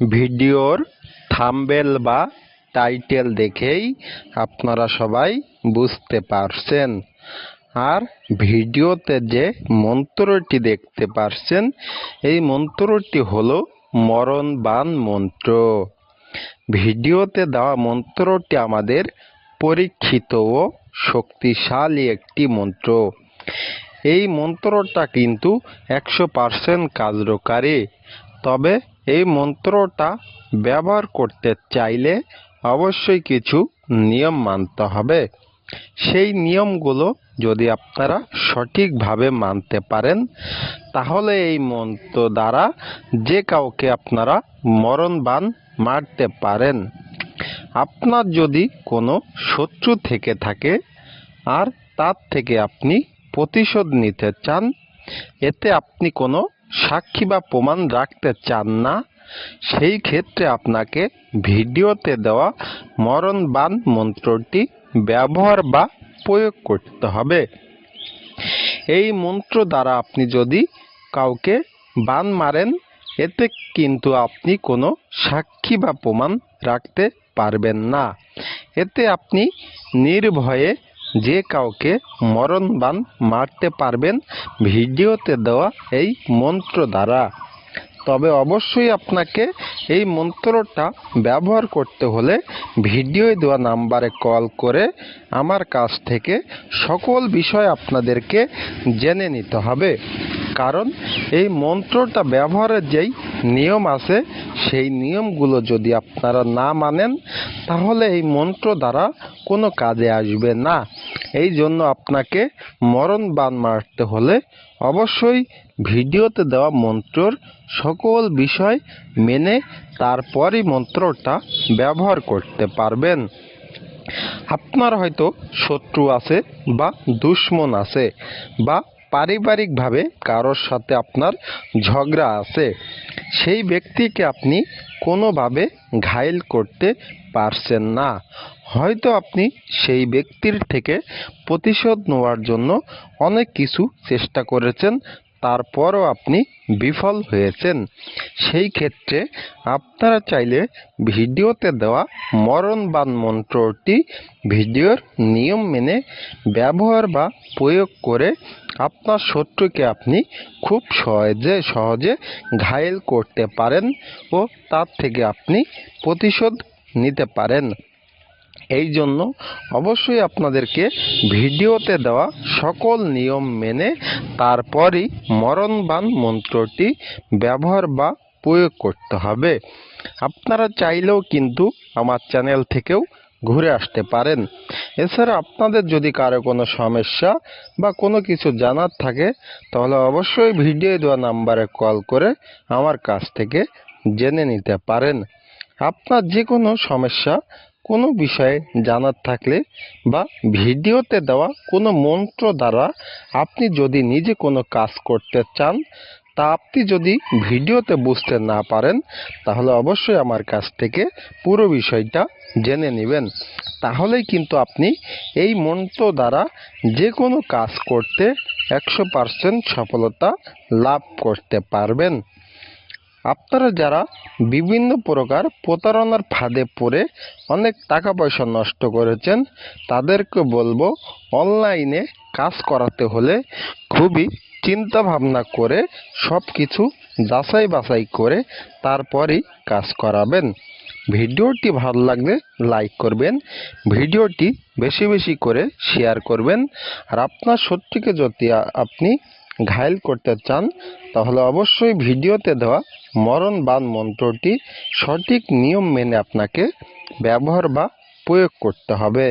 ভিডিওর থাম্বনেল বা টাইটেল দেখেই আপনারা সবাই বুঝতে পারছেন। আর ভিডিওতে যে মন্ত্রটি দেখতে পারছেন, এই মন্ত্রটি হলো মরণবাণ মন্ত্র। ভিডিওতে দেওয়া মন্ত্রটি আমাদের পরীক্ষিত ও শক্তিশালী একটি মন্ত্র। এই মন্ত্রটা কিন্তু একশো পার্সেন্ট কার্যকারী। তবে এই মন্ত্রটা ব্যবহার করতে চাইলে অবশ্যই কিছু নিয়ম মানতে হবে। সেই নিয়মগুলো যদি আপনারা সঠিকভাবে মানতে পারেন, তাহলে এই মন্ত্র দ্বারা যে কাউকে আপনারা মরণবাণ মারতে পারেন। আপনার যদি কোনো শত্রু থেকে থাকে আর তার থেকে আপনি প্রতিশোধ নিতে চান, এতে আপনি কোনো সাক্ষী বা প্রমাণ রাখতে চান না, সেই ক্ষেত্রে আপনাকে ভিডিওতে দেওয়া মরণবাণ মন্ত্রটি ব্যবহার বা প্রয়োগ করতে হবে। এই মন্ত্র দ্বারা আপনি যদি কাউকে বান মারেন, এতে কিন্তু আপনি কোনো সাক্ষী বা প্রমাণ রাখতে পারবেন না। এতে আপনি নির্ভয়ে যে কাউকে মরণবান মারতে পারবেন ভিডিওতে দেওয়া এই মন্ত্র দ্বারা তবে অবশ্যই আপনাকে এই মন্ত্রটা ব্যবহার করতে হলে ভিডিওয় দেওয়া নাম্বারে কল করে আমার কাছ থেকে সকল বিষয় আপনাদেরকে জেনে নিতে হবে। কারণ এই মন্ত্রটা ব্যবহারের যেই নিয়ম আছে, সেই নিয়মগুলো যদি আপনারা না মানেন, তাহলে এই মন্ত্র দ্বারা কোনো কাজে আসবে না। এই জন্য আপনাকে মরণ বান মারতে হলে অবশ্যই ভিডিওতে দেওয়া মন্ত্রর সকল বিষয় মেনে তারপরই মন্ত্রটা ব্যবহার করতে পারবেন। আপনার হয়তো শত্রু আছে বা দুশ্মন আছে বা পারিবারিকভাবে কারোর সাথে আপনার ঝগড়া আছে, সেই ব্যক্তিকে আপনি কোনোভাবে ঘায়েল করতে পারছেন না। হয়তো আপনি সেই ব্যক্তির থেকে প্রতিশোধ নেওয়ার জন্য অনেক কিছু চেষ্টা করেছেন তারপরও আপনি বিফল হয়েছেন। সেই ক্ষেত্রে আপনারা চাইলে ভিডিওতে দেওয়া মরণবান মন্ত্রটি ভিডিওর নিয়ম মেনে ব্যবহার বা প্রয়োগ করে আপনার শত্রুকে আপনি খুব সহজে সহজে ঘায়েল করতে পারেন ও তার থেকে আপনি প্রতিশোধ নিতে পারেন। এই জন্য অবশ্যই আপনাদেরকে ভিডিওতে দেওয়া সকল নিয়ম মেনে তারপরই মরণবান মন্ত্রটি ব্যবহার বা প্রয়োগ করতে হবে। আপনারা চাইলেও কিন্তু আমার চ্যানেল থেকেও ঘুরে আসতে পারেন। এছাড়া আপনাদের যদি কারও কোনো সমস্যা বা কোনো কিছু জানার থাকে, তাহলে অবশ্যই ভিডিও দেওয়া নাম্বারে কল করে আমার কাছ থেকে জেনে নিতে পারেন। আপনার যে কোনো সমস্যা কোনো বিষয়ে জানার থাকলে বা ভিডিওতে দেওয়া কোনো মন্ত্র দ্বারা আপনি যদি নিজে কোনো কাজ করতে চান, তা আপনি যদি ভিডিওতে বুঝতে না পারেন, তাহলে অবশ্যই আমার কাছ থেকে পুরো বিষয়টা জেনে নেবেন। তাহলেই কিন্তু আপনি এই মন্ত্র দ্বারা যে কোনো কাজ করতে একশো পার্সেন্ট সফলতা লাভ করতে পারবেন। আপনারা যারা বিভিন্ন প্রকার প্রতারণার ফাঁদে পড়ে অনেক টাকা পয়সা নষ্ট করেছেন, তাদেরকে বলব অনলাইনে কাজ করাতে হলে খুবই চিন্তা ভাবনা করে সব কিছু যাচাই বাছাই করে তারপরই কাজ করাবেন। ভিডিওটি ভালো লাগলে লাইক করবেন, ভিডিওটি বেশি বেশি করে শেয়ার করবেন। আর আপনার সত্যিকে যদি আপনি ঘায়েল করতে চান, তাহলে অবশ্যই ভিডিওতে দেওয়া মরণ বান মন্ত্রটি সঠিক নিয়ম মেনে আপনাকে ব্যবহার বা প্রয়োগ করতে হবে।